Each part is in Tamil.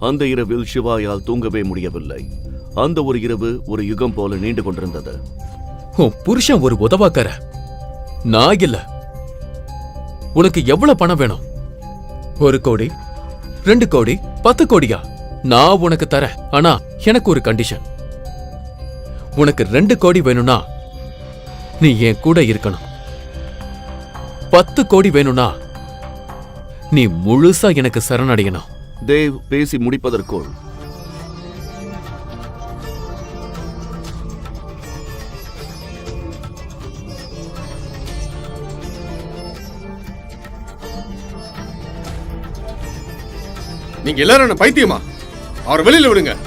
அந்த இரவில் சிவாயால் தூங்கவே முடியவில்லை. அந்த ஒரு இரவு ஒரு யுகம் போல நீண்டு கொண்டிருந்தது. உன் புருஷன் ஒரு உதவாக்கார. நான் இல்ல. உனக்கு எவ்வளவு பணம் வேணும்? ஒரு கோடி ரெண்டு கோடி பத்து கோடியா? நான் உனக்கு தரேன். ஆனா எனக்கு ஒரு கண்டிஷன் உனக்கு ரெண்டு கோடி வேணும்னா நீ என் கூட இருக்கணும். பத்து கோடி வேணும்னா நீ முழுசா எனக்கு சரணடையணும். தேவ் பேசி முடிப்பதற்குள். நீங்க எல்லாரும் என்ன பைத்தியமா? அவரை வெளியில விடுங்க.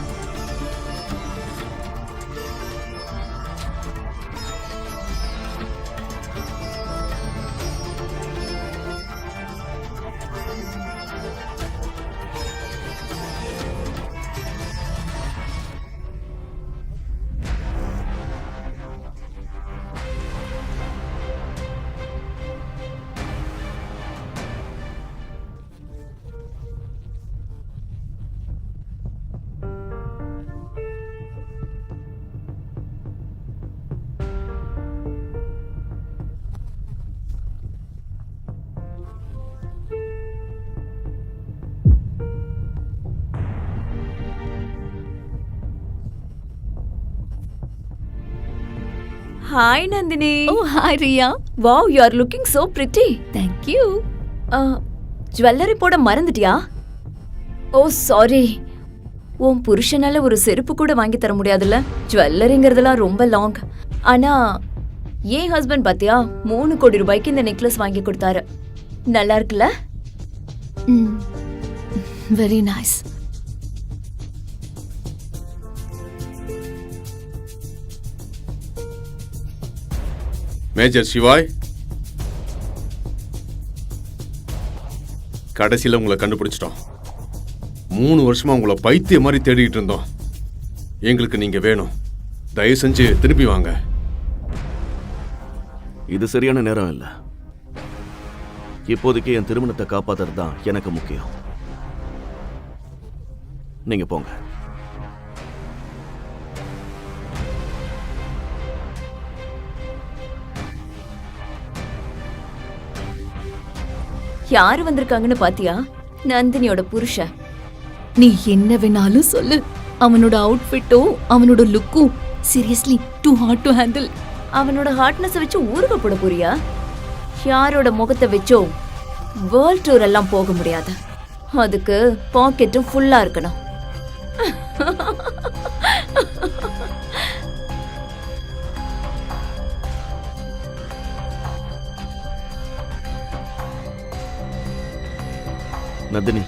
Hi, Nandini. Oh, hi, Ria. Wow, you are looking so pretty. Thank you. Jewellery போட மறந்துட்டியா ஓ சாரி உன் புருஷனால ஒரு செருப்பு கூட வாங்கி தர முடியாதுல்ல ஜுவல்லரிங்கிறதெல்லாம் ரொம்ப லாங் ஆனா ஏன் ஹஸ்பண்ட் பாத்தியா மூணு கோடி ரூபாய்க்கு இந்த நெக்லஸ் வாங்கி கொடுத்தாரு நல்லா இருக்குல்ல Mm. Very மேஜர் சிவாய் கடைசியில் உங்களை கண்டுபிடிச்சிட்டோம். மூணு வருஷமா உங்களை பைத்திய மாதிரி தேடிக்கிட்டு இருந்தோம். எங்களுக்கு நீங்க வேணும். தயவு செஞ்சு திருப்பி வாங்க. இது சரியான நேரம் இல்லை. இப்போதைக்கு என் திருமணத்தை காப்பாத்துறது தான் எனக்கு முக்கியம். நீங்க போங்க. யாரு வந்திருக்காங்கன்னு பாத்தியா? நந்தினியோட புருஷன் நீ என்ன வேணாலும் சொல்லு. அவனோட அவுட்ஃபிட்டோ அவனோட லுக்கும் seriously too hard to handle அவனோட ஹார்ட்னஸ் வச்சு ஊருக போட போறியா? யாரோட முகத்தை வச்சோ வேர்ல்ட் டூர் எல்லாம் போக முடியாது. அதுக்கு பாக்கெட்டும் ஃபுல்லா இருக்கணும். நந்தினி.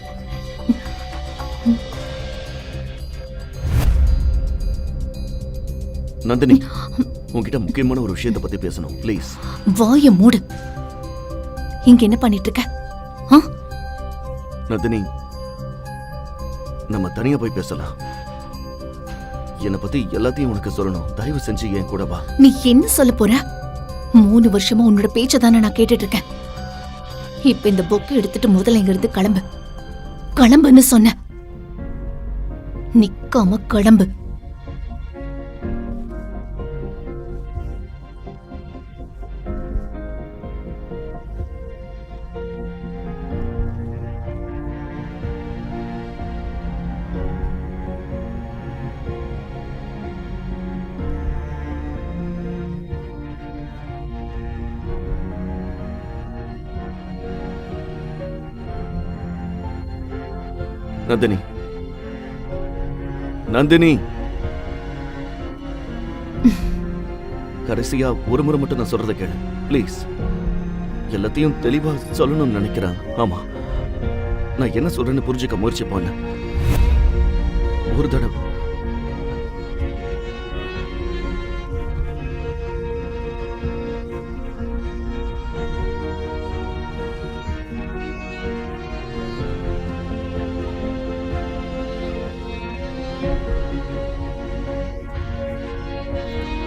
நந்தினி உன்கிட்ட முக்கியமான ஒரு விஷயத்தை பத்தி பேசணும் ப்ளீஸ் வாய மூடு. இங்க என்ன பண்ணிட்டு இருக்க? நந்தினி நம்ம தனியா போய் பேசலாம். என்னை பத்தி எல்லாத்தையும் உனக்கு சொல்லணும். தயவு செஞ்சு என் கூட வா. நீ என்ன சொல்ல போற? மூணு வருஷமா உன்னோட பேச்ச தானே நான் கேட்டுட்டு இருக்கேன். இப்ப இந்த புக்கை எடுத்துட்டு முதல்ல இங்க இருந்து கிளம்பு. கிளம்புன்னு சொன்ன. நிக்காம கிளம்பு. நந்தினி. நந்தினி. கடைசியா ஒரு முறை மட்டும் நான் சொல்றதை கேளு. ப்ளீஸ் எல்லாத்தையும் தெளிவா சொல்லணும்னு நினைக்கிறேன். ஆமா. நான் என்ன சொல்றேன்னு புரிஞ்சுக்க முயற்சி பண்ண. ஒரு தடவை.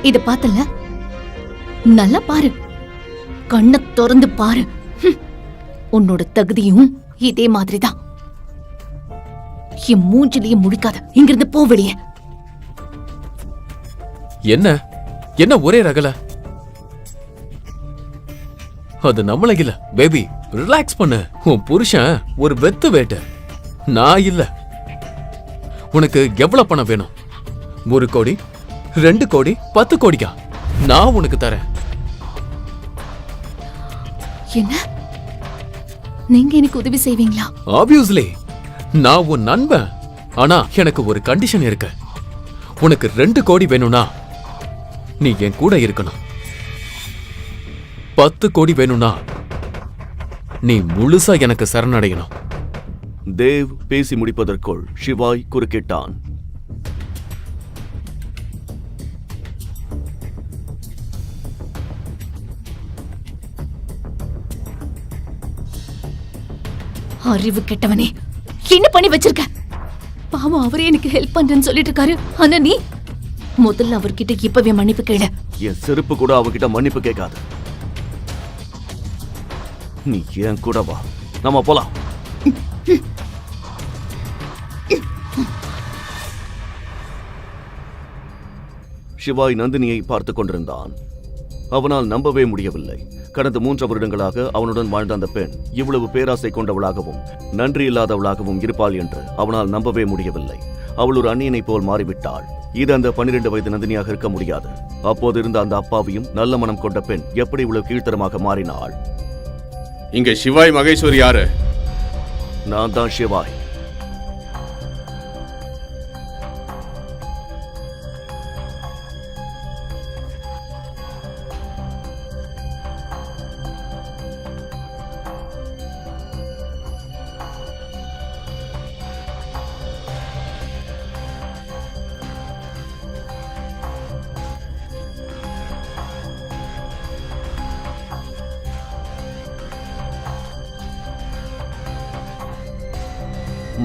இத பார்த்தல நல்லா பாரு. கண்ணை திறந்து பாரு. உன்னோட தகுதியும் இதே மாதிரிதான். என் மூஞ்சிலேயே முடிக்காத இங்கிருந்து போ வெளியே. என்ன? என்ன ஒரே ரகல? அது நம்மள இல்ல பேபி ரிலாக்ஸ் பண்ணு. உன் புருஷன் ஒரு வெத்து வேட்ட. நான் இல்ல. உனக்கு எவ்வளவு பணம் வேணும்? ஒரு கோடி? ரெண்டு கோடி பத்து கோடிக்கா? நான் உனக்கு தரேன். என்ன? நீங்க எனக்கு உதவி செய்வீங்களா? ஆப்வியஸ்லி நான் உன் நண்பன். ஆனா எனக்கு ஒரு கண்டிஷன் இருக்கு. உனக்கு ரெண்டு கோடி வேணும்னா நீ என் கூட இருக்கணும். பத்து கோடி வேணும்னா நீ முழுசா எனக்கு சரணடையணும். தேவ் பேசி முடிப்பதற்குள் சிவாய் குறுக்கிட்டான். அறிவு கெட்டவனே. என்ன பண்ணி வச்சிருக்க? பாவம் அவரே எனக்கு ஹெல்ப் பண்றேன்னு சொல்லிட்டு இருக்காரு. ஆனா நீ? முதல்ல அவர்கிட்ட இப்பவே மன்னிப்பு கேளு. என் செருப்பு கூட அவகிட்ட மன்னிப்பு கேட்காது. நீ ஏன் கூட வா. நம்ம போலாம். சிவாய் நந்தினியை பார்த்து கொண்டிருந்தான். அவனால் நம்பவே முடியவில்லை. கடந்த மூன்று வருடங்களாக அவனுடன் வாழ்ந்த அந்த பெண் இவ்வளவு பேராசை கொண்டவளாகவும் நன்றி இல்லாதவளாகவும் இருப்பாள் என்று அவனால் நம்பவே முடியவில்லை. அவள் ஒரு அந்நியனைப் போல் மாறிவிட்டாள். இது அந்த பன்னிரண்டு வயது நந்தினியாக இருக்க முடியாது. அப்போது இருந்த அந்த அப்பாவியும் நல்ல மனம் கொண்ட பெண் எப்படி இவ்வளவு கீழ்த்தரமாக மாறினாள்? இங்க சிவாய் மகேஸ்வரி யாரு? நான் தான் சிவாய்.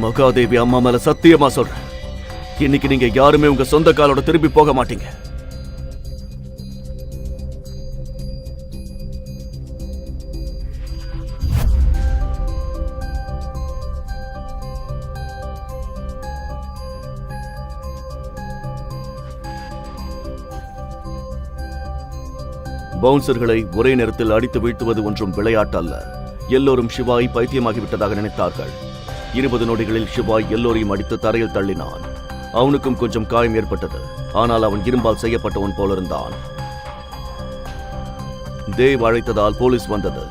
மகாதேவி அம்மா மேல சத்தியமா சொல்றேன். இன்னைக்கு நீங்க யாருமே உங்க சொந்த காலோட திரும்பி போக மாட்டீங்க. பவுன்சர்களை ஒரே நேரத்தில் அடித்து வீழ்த்துவது ஒன்றும் விளையாட்டு அல்ல எல்லோரும் சிவாய் பைத்தியமாகிவிட்டதாக நினைத்தார்கள். இருபது நொடிகளில் சிவாய் எல்லோரையும் அடித்து தரையில் தள்ளினான். அவனுக்கும் கொஞ்சம் காயம் ஏற்பட்டது. ஆனால் அவன் இரும்பால் செய்யப்பட்டவன் போலிருந்தான். தேவ் அழைத்ததால் போலீஸ் வந்தது.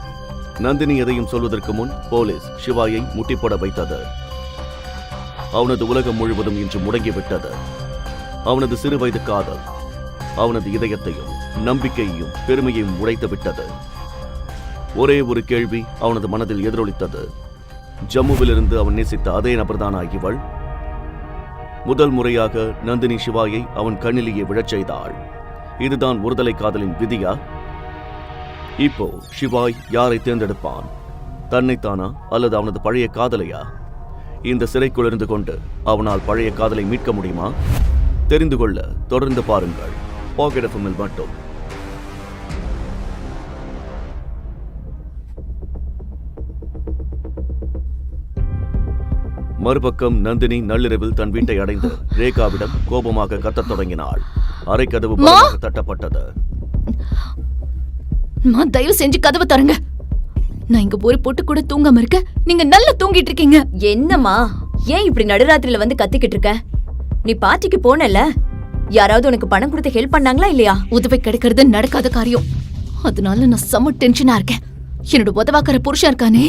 நந்தினி எதையும் சொல்வதற்கு முன் போலீஸ் சிவாயை முட்டிப்பட வைத்தது. அவனது உலகம் முழுவதும் இன்று முடங்கிவிட்டது. அவனது சிறுவயது காதல் அவனது இதயத்தையும் நம்பிக்கையையும் பெருமையையும் உடைத்து விட்டது ஒரே ஒரு கேள்வி அவனது மனதில் எதிரொலித்தது. ஜம்முவிலிருந்து அவன் நேசித்த அதே நபர்தானா இவள் முதல் முறையாக நந்தினி சிவாயை அவன் கண்ணிலேயே விழச் செய்தாள். இதுதான் ஒருதலை காதலின் விதியா? இப்போ சிவாய் யாரை தேர்ந்தெடுப்பான்? தன்னைத்தானா அல்லது அவனது பழைய காதலையா? இந்த சிறைக்குள் இருந்து கொண்டு அவனால் பழைய காதலை மீட்க முடியுமா? தெரிந்து கொள்ள தொடர்ந்து பாருங்கள். பாக்கெட் எஃப்எம்மில் மட்டும். மறுபக்கம் நந்தினி நள்ளிரவில் தன் வீட்டை அடைந்து ரேகாவிடம் கோபமாக கத்தத் தொடங்கினாள். அறைக்கதவு பலமாக தட்டப்பட்டது. நான் தயவு செஞ்சு கதவை தரங்க நான் இங்க ஒரு பொட்டு கூட தூங்காம இருக்க. நீங்க நல்லா தூங்கிட்டு இருக்கீங்க. என்னம்மா? ஏன் இப்படி நடுராத்திரில வந்து கத்திக்கிட்டு இருக்க? நீ பார்ட்டிக்கு போனல யாராவது உனக்கு பணம் கொடுத்து ஹெல்ப் பண்ணாங்களா இல்லையா? உதவி கிடைக்கிறது நடக்காத காரியம். அதனால நான் செம்ம டென்ஷனா இருக்கேன். என்னோட உதவாக்கார புருஷன் இருக்கானே.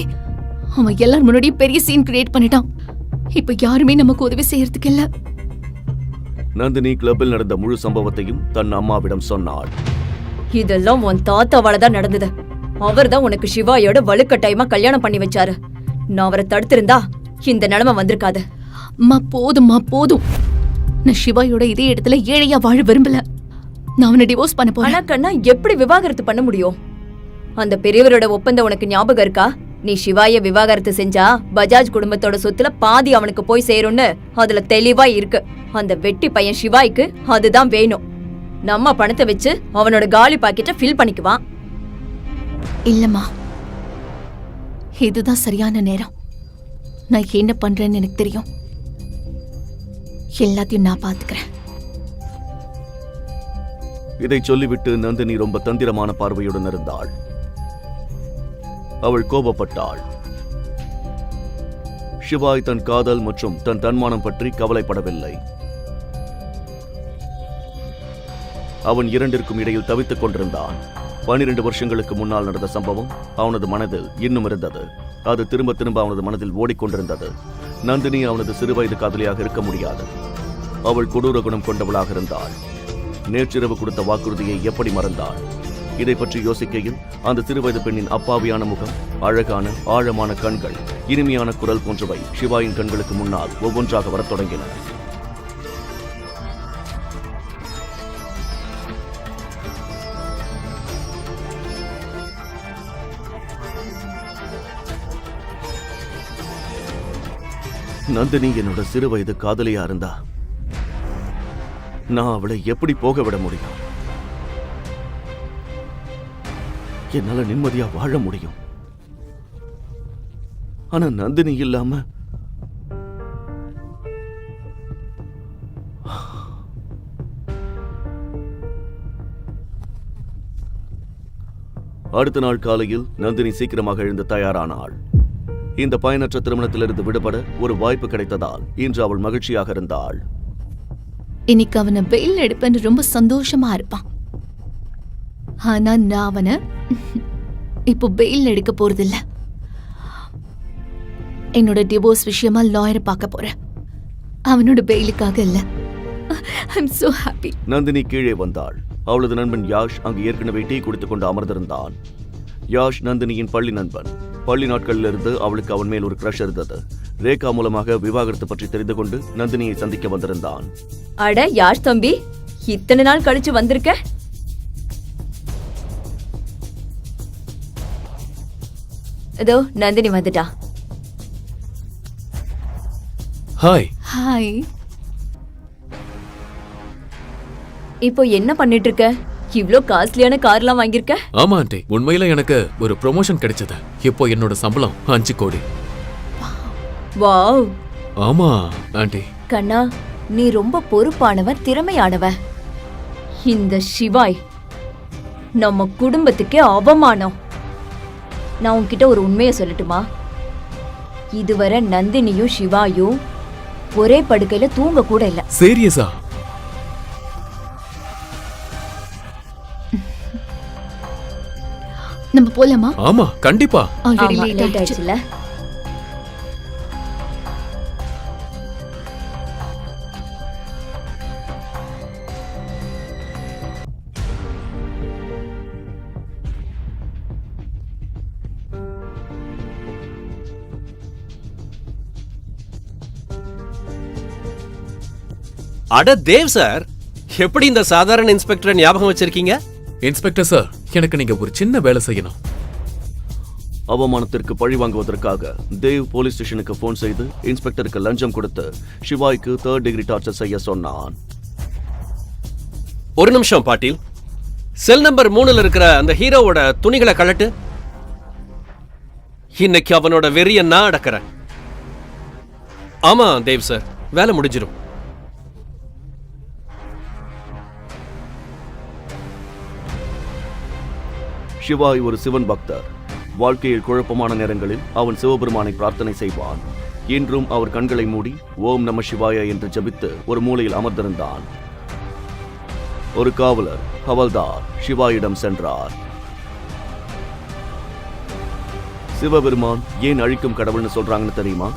அவன் எல்லார் முன்னாடியும் பெரிய சீன் கிரியேட் பண்ணிட்டான். இப்ப யாருமே நமக்கு உதவி செய்யறதுக்கு இல்ல. நந்தினி கிளப்பில் நடந்த முழு சம்பவத்தையும் தன் அம்மாவிடம் சொன்னாள். இதெல்லாம் உன் தாத்தாவால தான் நடந்தது. அவர் தான் உனக்கு சிவாயோட வலுக்கட்டாயமா கல்யாணம் பண்ணி வச்சாரு. நான் அவரை தடுத்திருந்தா இந்த நிலைமை வந்திருக்காது. மா போதும்மா போதும். நான் சிவாயோட இதே இடத்துல ஏழையா வாழ விரும்பல. நான் அவனை டிவோர்ஸ் பண்ண போறேன். ஆனா கண்ணா எப்படி விவாகரத்து பண்ண முடியும்? அந்த பெரியவரோட ஒப்பந்தம் உனக்கு ஞாபகம் இருக்கா? நீ சிவாய விவாகரத்து செஞ்சா பஜாஜ் குடும்பத்தோட சொத்துல பாதி அவனுக்கு போய் சேரும்னு அதுல தெளிவா இருக்கு. அந்த வெட்டி பையன் சிவாய்க்கு அதுதான் வேணும். நம்ம பணத்தை வச்சு அவனோட காலி பாக்கெட்டை ஃபில் பண்ணிக்குவான் இல்லம்மா. இதுதான் சரியான நேரம். நான் என்ன பண்றேன்னு எனக்கு தெரியும். எல்லாத்தையும் நான் பாத்துக்கிறேன் இதை சொல்லிவிட்டு நந்தினி ரொம்ப தந்திரமான பார்வையுடன் இருந்தாள். அவள் கோபப்பட்டாள். சிவாய் தன் காதல் மற்றும் தன் தன்மானம் பற்றி கவலைப்படவில்லை. அவன் இரண்டிற்கும் இடையில் தவித்துக் கொண்டிருந்தான். பனிரெண்டு வருஷங்களுக்கு முன்னால் நடந்த சம்பவம் அவனது மனதில் இன்னும் இருந்தது. அது திரும்ப திரும்ப அவனது மனதில் ஓடிக்கொண்டிருந்தது. நந்தினி அவனது சிறுவயது காதலியாக இருக்க முடியாது. அவள் கொடூர குணம் கொண்டவளாக இருந்தாள். நேற்றிரவு கொடுத்த வாக்குறுதியை எப்படி மறந்தாள்? இதை பற்றி யோசிக்கையில் அந்த சிறுவயது பெண்ணின் அப்பாவியான முகம் அழகான ஆழமான கண்கள் இனிமையான குரல் போன்றவை சிவாயின் கண்களுக்கு முன்னால் ஒவ்வொன்றாக வரத் தொடங்கின. நந்தினி என்னோட சிறுவயது காதலியா இருந்தா நான் அவளை எப்படி போக விட முடியும்? என்னால நிம்மதியா வாழ முடியும். ஆனா நந்தினி இல்லாம அடுத்த நாள் காலையில் நந்தினி சீக்கிரமாக எழுந்து தயாரானாள் இந்த பயனற்ற திருமணத்திலிருந்து விடுபட ஒரு வாய்ப்பு கிடைத்ததால் இன்று அவள் மகிழ்ச்சியாக இருந்தாள். இன்னைக்கு அவனை பெயில் எடுப்பேன்னு ரொம்ப சந்தோஷமா இருப்பான். ஆனா நான் அவனை இப்போ பெயில் எடுக்க போறதில்ல. என்னோட டிவோர்ஸ் விஷயமா லாயரை பார்க்க போறேன். அவனோட பெயிலுக்காக இல்ல. ஐம் so ஹாப்பி நந்தினி கீழே வந்தாள். அவளது நண்பன் யாஷ் அங்கு ஏற்கனவே டீ குடித்துக் கொண்டு அமர்ந்திருந்தான். யாஷ் நந்தினியின் பள்ளி நண்பன். பள்ளி நாட்களிலிருந்து அவளுக்கு அவன் மேல் ஒரு க்ரஷ் இருந்தது. ரேகா மூலமாக விவாகரத்து பற்றி தெரிந்து கொண்டு நந்தினியை சந்திக்க வந்திருந்தான். அட யார் தம்பி இத்தனை நாள் கழிச்சு வந்திருக்க? இதோ நந்தினி வந்துட்டா. ஹாய். ஹாய். இப்போ என்ன பண்ணிட்டு இருக்க இவ்ளோ காஸ்ட்லியான கார்லாம் வாங்கியிருக்க? ஆமா ஆண்டி. உண்மையில எனக்கு ஒரு ப்ரொமோஷன் கிடைச்சது. இப்போ என்னோட சம்பளம் அஞ்சு கோடி. வாவ். ஆமா ஆண்டி. கண்ணா நீ ரொம்ப பொறுப்பானவன் திறமையானவன். இந்த சிவாய் நம்ம குடும்பத்துக்கே அவமானம். நான் உன்கிட்ட ஒரு உண்மையை சொல்லட்டுமா? இதுவரை நந்தினியும் சிவாயும் ஒரே படுக்கையில தூங்க கூட இல்ல. சீரியஸா? நம்ம போலாமா? ஆமா கண்டிப்பா. ஆல்ரெடி லேட் ஆயிடுச்சுல அட தேவ் சார் எப்படி இந்த சாதாரண இன்ஸ்பெக்டரை ஞாபகம் வச்சிருக்கீங்க? இன்ஸ்பெக்டர் சார் எனக்கு நீங்க ஒரு சின்ன வேலை செய்யணும். அவமானத்திற்கு பழி வாங்குவதற்காக தேவ் போலீஸ் ஸ்டேஷனுக்கு போன் செய்து இன்ஸ்பெக்டருக்கு லஞ்சம் கொடுத்து சிவாய்க்கு தேர்ட் டிகிரி டார்ச்சர் செய்ய சொன்னான். ஒரு நிமிஷம் பாட்டீல். செல் நம்பர் மூணுல இருக்கிற அந்த ஹீரோவோட துணிகளை கழட்டு. இன்னைக்கு அவனோட வெறிய நான் அடக்கிறேன். ஆமா தேவ் சார் வேலை முடிஞ்சிடும் சிவாய் ஒரு சிவன் பக்தர். வாழ்க்கையில் குழப்பமான நேரங்களில் அவன் சிவபெருமானை பிரார்த்தனை செய்வான். இன்றும் அவர் கண்களை மூடி ஓம் நம சிவாய என்று ஜபித்து ஒரு மூலையில் அமர்ந்திருந்தான். ஒரு காவலர் ஹவல்தார் சிவாயிடம் சென்றார். சிவபெருமான் ஏன் அழிக்கும் கடவுள்னு சொல்றாங்கன்னு தெரியுமா?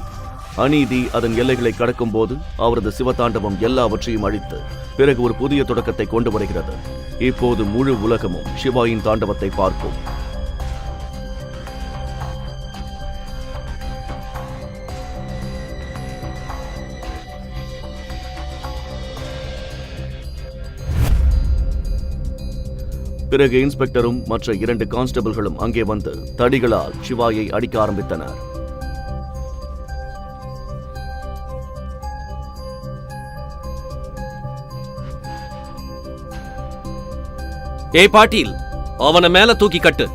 அநீதி அதன் எல்லைகளை கடக்கும் போது அவரது சிவதாண்டவம் எல்லாவற்றையும் அழித்து பிறகு ஒரு புதிய தொடக்கத்தை கொண்டு வருகிறது. இப்போது முழு உலகமும் சிவாயின் தாண்டவத்தை பார்க்கும். பிறகு இன்ஸ்பெக்டரும் மற்ற இரண்டு கான்ஸ்டபிள்களும் அங்கே வந்து தடிகளால் சிவாயை அடிக்க ஆரம்பித்தனர். ஏய் பாட்டீல் அவனை மேல தூக்கி கட்டு.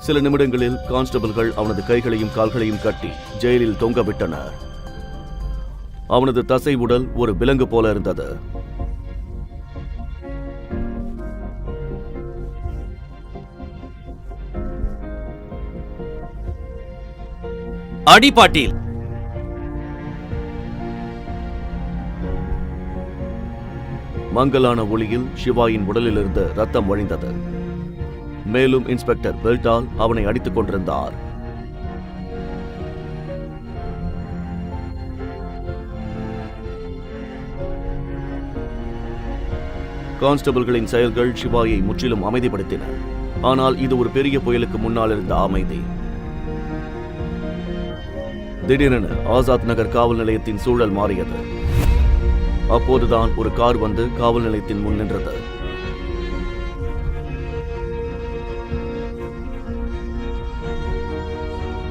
சில நிமிடங்களில் கான்ஸ்டபிள்கள் அவனது கைகளையும் கால்களையும் கட்டி ஜெயிலில் தொங்க விட்டனர். அவனது தசை உடல் ஒரு விலங்கு போல இருந்தது. அடி பாட்டீல். மங்கலான ஒளியில் சிவாயின் உடலிலிருந்து ரத்தம் வழிந்தது. மேலும் இன்ஸ்பெக்டர் பெல்டால் அவனை அடித்துக் கொண்டிருந்தார். கான்ஸ்டபிள்களின் செயல்கள் சிவாயை முற்றிலும் அமைதிப்படுத்தின. ஆனால் இது ஒரு பெரிய புயலுக்கு முன்னால் இருந்த அமைதி. திடீரென ஆசாத் நகர் காவல் நிலையத்தின் சூழல் மாறியது. அப்போதுதான் ஒரு கார் வந்து காவல் நிலையத்தின் முன் நின்றது.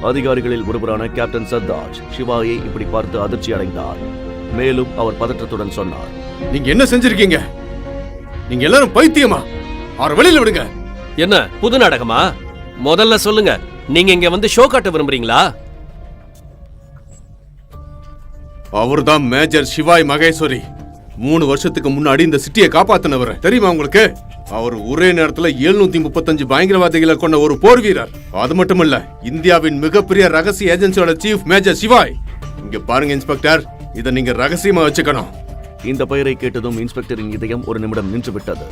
அதிகாரிகளில் ஒருவரான கேப்டன் சர்தாஜ் சிவாயை இப்படி பார்த்து அதிர்ச்சி அடைந்தார். மேலும் அவர் பதற்றத்துடன் சொன்னார். நீங்க என்ன செஞ்சிருக்கீங்க? நீங்க எல்லாரும் பைத்தியமா? அவரை வெளியில விடுங்க. என்ன புது நாடகமா? முதல்ல சொல்லுங்க நீங்க இங்க வந்து ஷோ காட்ட விரும்புறீங்களா? அவர்தான் மேஜர் சிவாய் மகேஸ்வரி. மூணு வருஷத்துக்கு முன்னாடி இந்த சிட்டியை காப்பாத்தினவர். தெரியுமா உங்களுக்கு? அவர் ஒரே நேரத்துல 735 முப்பத்தஞ்சு பயங்கரவாதிகளை கொண்ட ஒரு போர் வீரர். அது மட்டும் இல்ல இந்தியாவின் மிகப்பெரிய ரகசிய ஏஜென்சியோட சீஃப் மேஜர் சிவாய். இங்க பாருங்க இன்ஸ்பெக்டர். இதை நீங்க ரகசியமா வச்சுக்கணும். இந்த பெயரை கேட்டதும் இன்ஸ்பெக்டரின் இதயம் ஒரு நிமிடம் நின்று விட்டது.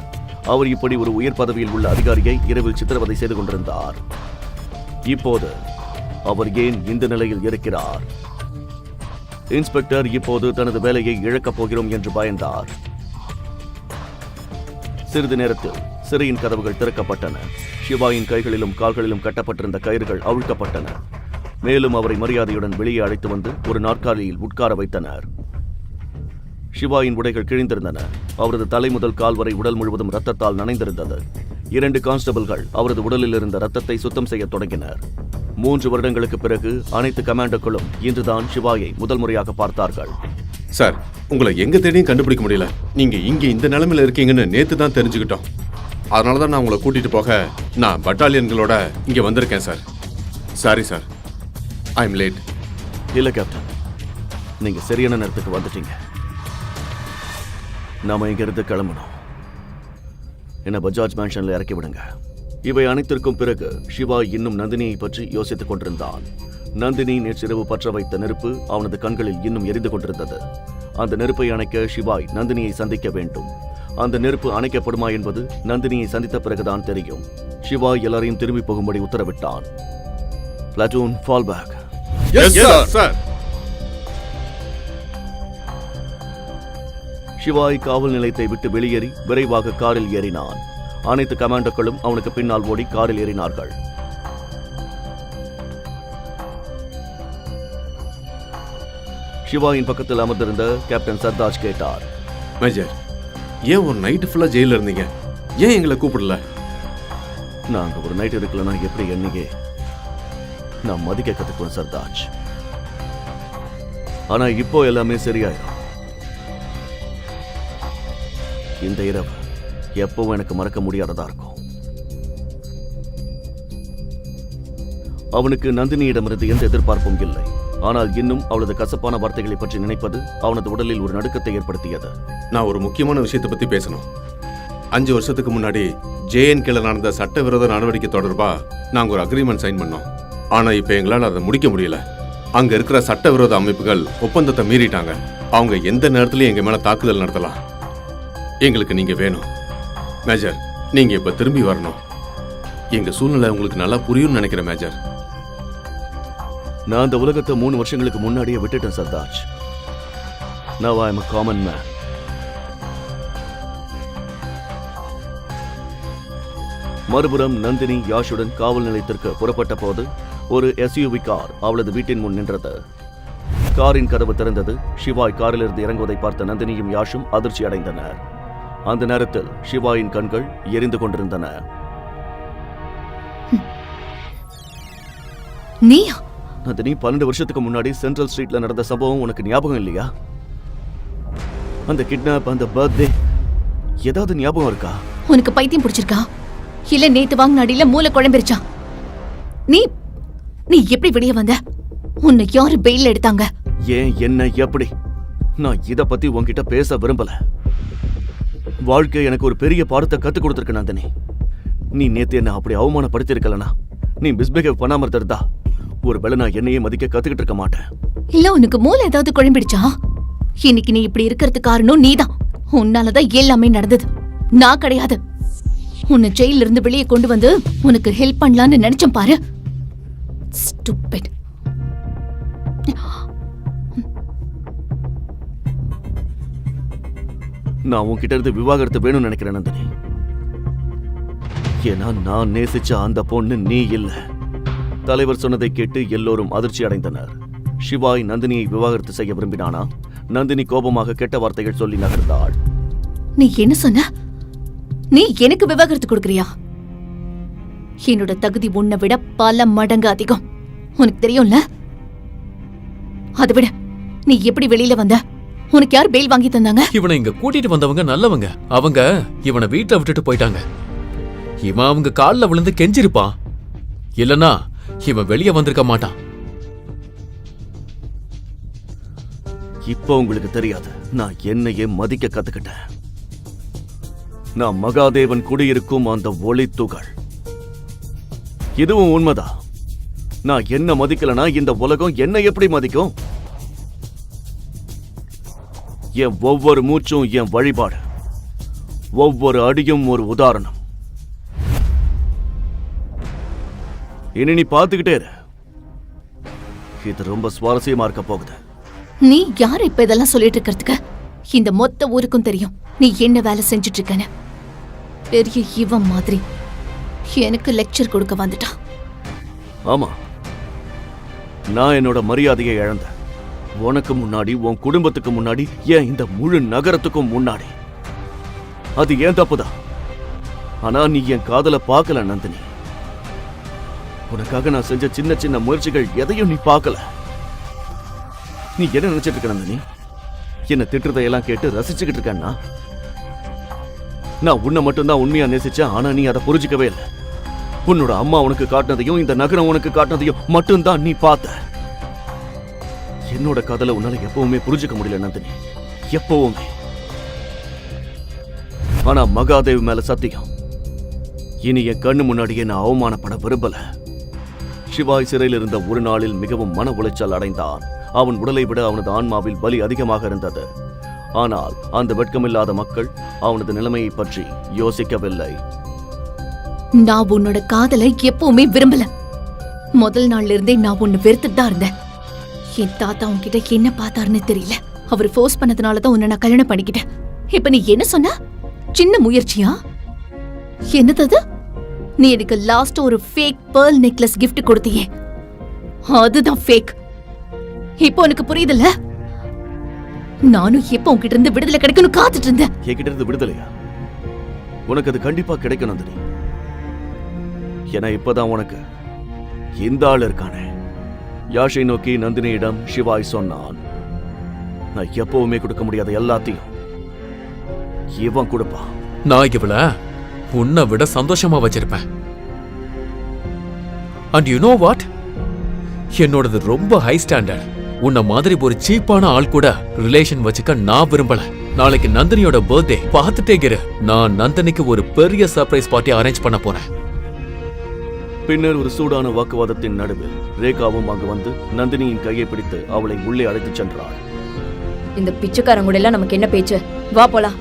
அவர் இப்படி ஒரு உயர் பதவியில் உள்ள அதிகாரியை இரவில் சித்திரவதை செய்து கொண்டிருந்தார். இப்போது அவர் ஏன் இந்த நிலையில் இருக்கிறார்? இன்ஸ்பெக்டர் இப்போது தனது வேலையை இழக்கப் போகிறோம் என்று பயந்தார். சிறிது நேரத்தில் சிறையின் கதவுகள் திறக்கப்பட்டன. சிவாயின் கைகளிலும் கால்களிலும் கட்டப்பட்டிருந்த கயிறுகள் அவிழ்க்கப்பட்டன. மேலும் அவரை மரியாதையுடன் வெளியே அழைத்து வந்து ஒரு நாற்காலியில் உட்கார வைத்தனர். சிவாயின் உடைகள் கிழிந்திருந்தன. அவரது தலை முதல் கால் வரை உடல் முழுவதும் ரத்தத்தால் நனைந்திருந்தது. இரண்டு கான்ஸ்டபிள்கள் அவரது உடலில் இருந்த ரத்தத்தை சுத்தம் செய்யத் தொடங்கினர். மூன்று வருடங்களுக்கு பிறகு அனைத்து கமாண்டோக்களும் இன்றுதான் சிவாயை முதல் முறையாக பார்த்தார்கள். சார் உங்களை எங்க தேடியும் கண்டுபிடிக்க முடியல. நீங்க இங்க இந்த நிலைமையில இருக்கீங்கன்னு நேத்து தான் தெரிஞ்சுக்கிட்டோம். அதனால தான் நான் உங்களை கூட்டிட்டு போக நான் பட்டாலியன்களோட இங்க வந்திருக்கேன் sir. Sorry sir I am late இல்ல கேப்டன் நீங்க சரியான நேரத்துக்கு வந்துட்டீங்க. நாம இங்கிருந்து கிளம்பணும். என்ன பஜாஜ் மேன்ஷன்ல இறக்கி விடுங்க. இவை அனைத்திற்கும் பிறகு சிவா இன்னும் நந்தினியை பற்றி யோசித்துக் கொண்டிருந்தான். நந்தினி நேற்றிரவு பற்ற வைத்த நெருப்பு அவனது கண்களில் இன்னும் எரிந்து கொண்டிருந்தது. அந்த நெருப்பை அணைக்க சிவாய் நந்தினியை சந்திக்க வேண்டும். அந்த நெருப்பு அணைக்கப்படுமா என்பது நந்தினியை சந்தித்த பிறகுதான் தெரியும். சிவாய் எல்லாரையும் திரும்பி போகும்படி உத்தரவிட்டான். Platoon fall back yes sir sir சிவாய் காவல் நிலையத்தை விட்டு வெளியேறி விரைவாக காரில் ஏறினான். அனைத்து கமாண்டோக்களும் அவனுக்கு பின்னால் ஓடி காரில் ஏறினார்கள். சிவாயின் பக்கத்தில் அமர்ந்திருந்த கேப்டன் சர்தாஜ் கேட்டார். மேஜர் ஏன் ஒரு நைட்டு ஃபுல்லா ஜெயில இருந்தீங்க? ஏன் எங்களை கூப்பிடல? நாங்க ஒரு நைட் இருக்கலனா எப்படி என்னையே நான் மதிக்க கத்துக்குவேன் சர்தாஜ். ஆனா இப்போ எல்லாமே சரியாயிரும். இந்த இரவு எப்பவும் எனக்கு மறக்க முடியாததா இருக்கும். அவனுக்கு நந்தினியிடமிருந்து எந்த எதிர்பார்ப்பும் இல்லை. ஆனால் இன்னும் அவளது கசப்பான வார்த்தைகளை பற்றி நினைப்பது அவனது உடலில் ஒரு நடுக்கத்தை ஏற்படுத்தியது. நான் ஒரு முக்கியமான விஷயத்தை பத்தி பேசணும். அஞ்சு வருஷத்துக்கு முன்னாடி ஜேஎன்கேல நடந்த சட்டவிரோத நடவடிக்கை தொடர்பா நாங்க ஒரு அக்ரிமெண்ட் சைன் பண்ணோம். ஆனா இப்ப எங்களால் அதை முடிக்க முடியல. அங்க இருக்கிற சட்டவிரோத அமைப்புகள் ஒப்பந்தத்தை மீறிட்டாங்க. அவங்க எந்த நேரத்திலயும் எங்க மேல தாக்குதல் நடத்தலாம். எங்களுக்கு நீங்க வேணும். மேஜர் நீங்க இப்ப திரும்பி வரணும். எங்க சூழ்நிலை உங்களுக்கு நல்லா புரியும்னு நினைக்கிறேன் மேஜர். நான் அந்த உலகத்தை மூணு வருஷங்களுக்கு முன்னாடியே விட்டுட்டேன் Sartaj now I am common man மறுபுறம் நந்தினி யாஷுடன் காவல் நிலையத்திற்கு புறப்பட்ட போது ஒரு எஸ்யூவி கார் அவளது வீட்டின் முன் நின்றது. காரின் கதவு திறந்தது. ஷிவாய் காரிலிருந்து இறங்குவதை பார்த்த நந்தினியும் யாஷும் அதிர்ச்சி அடைந்தனர் அந்த நேரத்தில் ஷிவாயின் கண்கள் எரிந்து கொண்டிருந்தன. நீயா? நந்தினி பன்னெண்டு வருஷத்துக்கு முன்னாடி சென்ட்ரல் ஸ்ட்ரீட்ல நடந்த சம்பவம் உனக்கு ஞாபகம் இல்லையா? அந்த கிட்னாப் அந்த பர்த்டே ஏதாவது ஞாபகம் இருக்கா? உனக்கு பைத்தியம் பிடிச்சிருக்கா? இல்ல நேத்து வாங்கின அடியில மூளை குழம்பிருச்சா? நீ நீ எப்படி வெளியே வந்த? உன்னை யாரு பெயில்ல எடுத்தாங்க? ஏன் என்ன எப்படி? நான் இத பத்தி உன்கிட்ட பேச விரும்பல. வாழ்க்கை எனக்கு ஒரு பெரிய பாடத்தை கத்துக் கொடுத்துருக்கு நந்தினி. நீ நேத்து என்னை அப்படி அவமானப்படுத்திருக்கலனா நீ மிஸ்பிஹேவ் பண்ணாம இருந்திருந்தா ஒருவேளை நான் என்னையே மதிக்க கத்துக்கிட்டு இருக்க மாட்டேன். இல்ல உனக்கு மூளை ஏதாவது குழம்பிடுச்சா இன்னைக்கு நீ இப்படி இருக்கிறது காரணம் நீதான். உன்னாலதான் எல்லாமே நடந்தது. நான் கிடையாது. உன்னை ஜெயில இருந்து வெளியே கொண்டு வந்து உனக்கு ஹெல்ப் பண்ணலான்னு நினைச்சேன் பாரு. ஸ்டூபிட் நான் உன்கிட்ட இருந்து விவாகரத்து வேணும்னு நினைக்கிறேன் நந்தினி. ஏன்னா நான் நேசிச்ச அந்த பொண்ணு நீ இல்லை. தலைவர் சொன்னதை கேட்டு எல்லோரும் அதிர்ச்சி அடைந்தனர். சிவாய் நந்தினியை விவாகரத்து செய்ய விரும்பினானா? நந்தினி கோபமாக கெட்ட வார்த்தைகள் சொல்லி நகர்ந்தாள். நீ என்ன சொன்ன? நீ எனக்கு விவாகரத்து கொடுக்கறியா? என்னோட தகுதி உன்னை விட பல மடங்கு அதிகம். உனக்கு தெரியும்ல? அதை விட நீ எப்படி வெளியில வந்த? உனக்கு யார் பெயில் வாங்கி தந்தாங்க? இவனை இங்க கூட்டிட்டு வந்தவங்க நல்லவங்க. அவங்க இவனை வீட்டை விட்டுட்டு போயிட்டாங்க. இவன் அவங்க கால்ல விழுந்து கெஞ்சிருப்பான். இல்லனா இவன் வெளியே வந்திருக்க மாட்டான். இப்போ உங்களுக்கு தெரியாது. நான் என்னையே மதிக்க கத்துக்கிட்டேன். நான் மகாதேவன் குடியிருக்கும் அந்த ஒளி துகள். இதுவும் உண்மைதான். நான் என்ன மதிக்கலனா இந்த உலகம் என்ன எப்படி மதிக்கும்? என் ஒவ்வொரு மூச்சும் என் வழிபாடு. ஒவ்வொரு அடியும் ஒரு உதாரணம். இனி நீ பார்த்துக்கிட்டே இரு. இது ரொம்ப சுவாரஸ்யமா இருக்க போகுது. நீ யார் இப்ப இதெல்லாம் சொல்லிட்டு இருக்கிறதுக்கு? இந்த மொத்த ஊருக்கும் தெரியும். நீ என்ன வேலை செஞ்சுட்டு இருக்கன்னு பெரிய இவன் மாதிரி. எனக்கு லெக்சர் கொடுக்க வந்துட்டான். ஆமா. நான் என்னோட மரியாதையை இழந்தேன். உனக்கு முன்னாடி உன் குடும்பத்துக்கு முன்னாடி ஏன் இந்த முழு நகரத்துக்கும் முன்னாடி? அது ஏன் தப்புதான்? ஆனா நீ என் காதல பார்க்கல நந்தினி. உனக்காக நான் செஞ்ச சின்ன சின்ன முயற்சிகள் எதையும் நீ பார்க்கல. நீ என்ன நினைச்சிட்டு இருக்க நந்தினி? என்ன திட்டுறதையெல்லாம் கேட்டு ரசிச்சுக்கிட்டு இருக்கேன்னா நான் உன்னை மட்டும்தான் உண்மையா நேசிச்சேன் ஆனா நீ அதை புரிஞ்சுக்கவே இல்லை. உன்னோட அம்மா உனக்கு காட்டினதையும் இந்த நகரம் உனக்கு காட்டினதையும் மட்டும்தான் நீ பார்த்த. என்னோட காதலை உன்னால எப்பவுமே புரிஞ்சுக்க முடியல நந்தினி. எப்பவுமே. ஆனா மகாதேவ் மேல சத்தியம். இனி என் கண்ணு முன்னாடியே நான் அவமானப்பட விரும்பல. சிவாய் சிறையில் இருந்த ஒரு நாளில் மிகவும் மன உளைச்சல் அடைந்தான். அவன் உடலை விட அவனது ஆன்மாவில் பலி அதிகமாக இருந்தது. ஆனால் அந்த வெட்கமில்லாத மக்கள் அவனது நிலைமையை பற்றி யோசிக்கவில்லை. நான் உன்னோட காதலை எப்பவுமே விரும்பல. முதல் நாள்ல இருந்தே நான் உன்னை வெறுத்துட்டு தான் இருந்தேன். என் தாத்தா உன்கிட்ட என்ன பார்த்தாருன்னு தெரியல. அவர் ஃபோர்ஸ் பண்ணதுனால தான் உன்னை நான் கல்யாணம் பண்ணிக்கிட்டேன். இப்ப நீ என்ன சொன்ன? சின்ன முயற்சியா? என்னது நீ எனக்கு லாஸ்ட் ஒரு ஃபேக் பேர்ல் நெக்லஸ் கிஃப்ட் கொடுத்தியே. அதுதான் ஃபேக் இப்போ உனக்கு புரியுதுல்ல? நானும் எப்போ உன்கிட்ட இருந்து விடுதலை கிடைக்கணும் காத்துட்டு இருந்தேன். என்கிட்ட இருந்து விடுதலையா? உனக்கு அது கண்டிப்பா கிடைக்கும் நந்தினி ஏன்னா இப்பதான் உனக்கு இந்த ஆள் இருக்கானே. யாஷை நோக்கி நந்தினியிடம் சிவாய் சொன்னான் நான் எப்பவுமே கொடுக்க முடியாத எல்லாத்தையும் இவன் கொடுப்பான் நான் இவள உன்னை விட சந்தோஷமா வச்சிருப்பேன். அண்ட் யூ நோ வாட் என்னோடது ரொம்ப ஹை ஸ்டாண்டர்ட் உன்னை மாதிரி ஒரு சீப்பான ஆள் கூட ரிலேஷன் வச்சுக்க நான் விரும்பல. நாளைக்கு நந்தினியோட பர்த்டே பார்த்துட்டே இரு. நான் நந்தினிக்கு ஒரு பெரிய சர்ப்ரைஸ் பார்ட்டி அரேஞ்ச் பண்ண போறேன். பின்னர் ஒரு சூடான வாக்குவாதத்தின் நடுவில் ரேகாவும் அங்கு வந்து நந்தினியின் கையை பிடித்து அவளை உள்ளே அழைத்துச் சென்றாள். இந்த பிச்சைக்காரங்க எல்லாம் நமக்கு என்ன பேச்சு? வா போலாம்.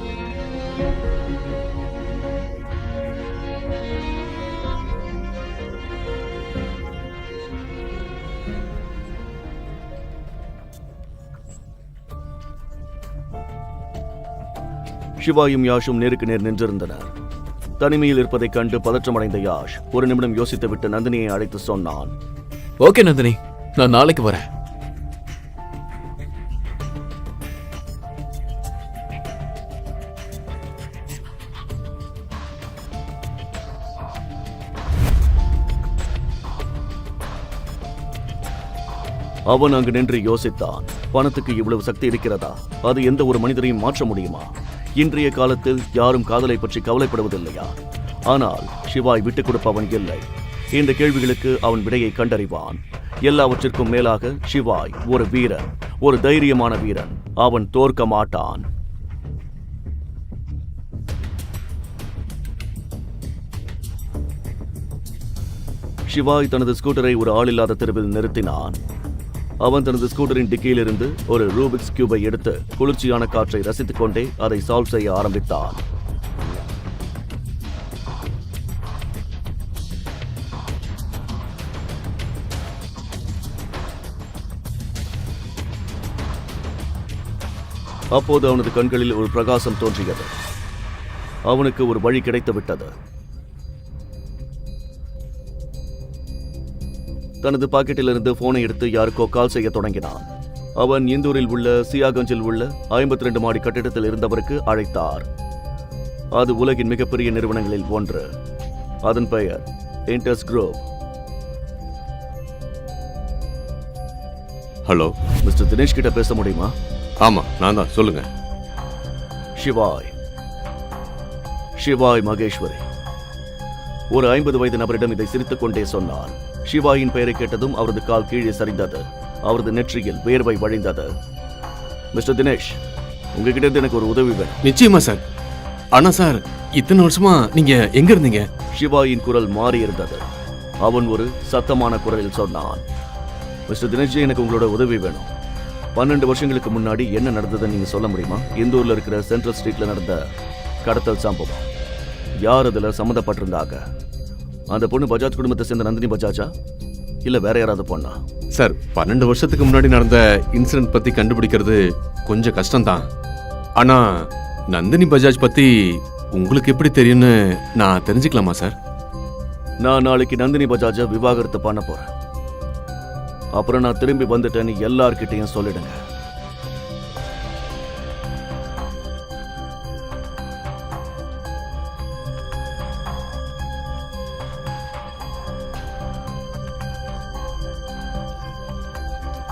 சிவாயும் யாஷும் நேருக்கு நேர் நின்றிருந்தனர். தனிமையில் இருப்பதைக் கண்டு பதற்றமடைந்த யாஷ் ஒரு நிமிடம் யோசித்துவிட்டு நந்தினியை அழைத்து சொன்னான். ஓகே நந்தினி. நான் நாளைக்கு வரேன். அவன் அங்கு நின்று யோசித்தான். பணத்துக்கு இவ்வளவு சக்தி இருக்கிறதா? அது எந்த ஒரு மனிதரையும் மாற்ற முடியுமா? இன்றைய காலத்தில் யாரும் காதலை பற்றி கவலைப்படுவதில்லையா? ஆனால் சிவாய் விட்டுக் கொடுப்பவன் இல்லை. இந்த கேள்விகளுக்கு அவன் விடையை கண்டறிவான். எல்லாவற்றிற்கும் மேலாக சிவாய் ஒரு வீரன் ஒரு தைரியமான வீரன். அவன் தோற்க மாட்டான். சிவாய் தனது ஸ்கூட்டரை ஒரு ஆளில்லாத தெருவில் நிறுத்தினான். அவன் தனது ஸ்கூட்டரின் டிக்கியிலிருந்து ஒரு ரூபிக்ஸ் கியூபை எடுத்து குளிர்ச்சியான காற்றை ரசித்துக் கொண்டே அதை சால்வ் செய்ய ஆரம்பித்தான். அப்போது அவனது கண்களில் ஒரு பிரகாசம் தோன்றியது. அவனுக்கு ஒரு வழி கிடைத்து விட்டது தனது பாக்கெட்டிலிருந்து போனை எடுத்து யாருக்கோ கால் செய்ய தொடங்கினான். அவன் இந்தூரில் உள்ள சியாகஞ்சில் உள்ள ஐம்பத்தி ரெண்டு மாடி கட்டிடத்தில் இருந்தவருக்கு அழைத்தார். அது உலகின் மிகப்பெரிய நிறுவனங்களில் ஒன்று. அதன் பெயர் இன்டர்ஸ் குரூப் ஹலோ. மிஸ்டர் தினேஷ் கிட்ட பேச முடியுமா? ஆமா நான் தான். சொல்லுங்க. சிவாய் சிவாய் மகேஸ்வரி. ஒரு ஐம்பது வயது நபரிடம் இதை சிரித்துக் கொண்டே சொன்னான். சிவாயின் பெயரை கேட்டதும் அவரது கால் கீழே சரிந்தது. அவரது நெற்றியில் வேர்வை வழிந்தது. மிஸ்டர் தினேஷ் உங்ககிட்ட இருந்து எனக்கு ஒரு உதவி வேணும். நிச்சயமா சார். ஆனா சார் இத்தனை வருஷமா நீங்க எங்க இருந்தீங்க? சிவாயின் குரல் மாறியிருந்தது அவன் ஒரு சத்தமான குரலில் சொன்னான். மிஸ்டர் தினேஷ்ஜி எனக்கு உங்களோட உதவி வேணும். பன்னெண்டு வருஷங்களுக்கு முன்னாடி என்ன நடந்ததுன்னு நீங்க சொல்ல முடியுமா? இந்த ஊர்ல இருக்கிற சென்ட்ரல் ஸ்ட்ரீட்ல நடந்த கடத்தல் சம்பவம். யார் அதுல சம்மந்தப்பட்டிருந்தாங்க? அந்த பொண்ணு பஜாஜ் குடும்பத்தை சேர்ந்த நந்தினி பஜாஜா? இல்ல வேற யாராவது பொண்ணா? சார் பன்னெண்டு வருஷத்துக்கு முன்னாடி நடந்த இன்சிடென்ட் பத்தி கண்டுபிடிக்கிறது கொஞ்சம் கஷ்டம்தான். ஆனா நந்தினி பஜாஜ் பத்தி உங்களுக்கு எப்படி தெரியும்னு நான் தெரிஞ்சுக்கலாமா சார்? நான் நாளைக்கு நந்தினி பஜாஜை விவாகரத்து பண்ண போறேன். அப்புறம் நான் திரும்பி வந்துட்டேன்னு எல்லார்கிட்டயும் சொல்லிடுங்க.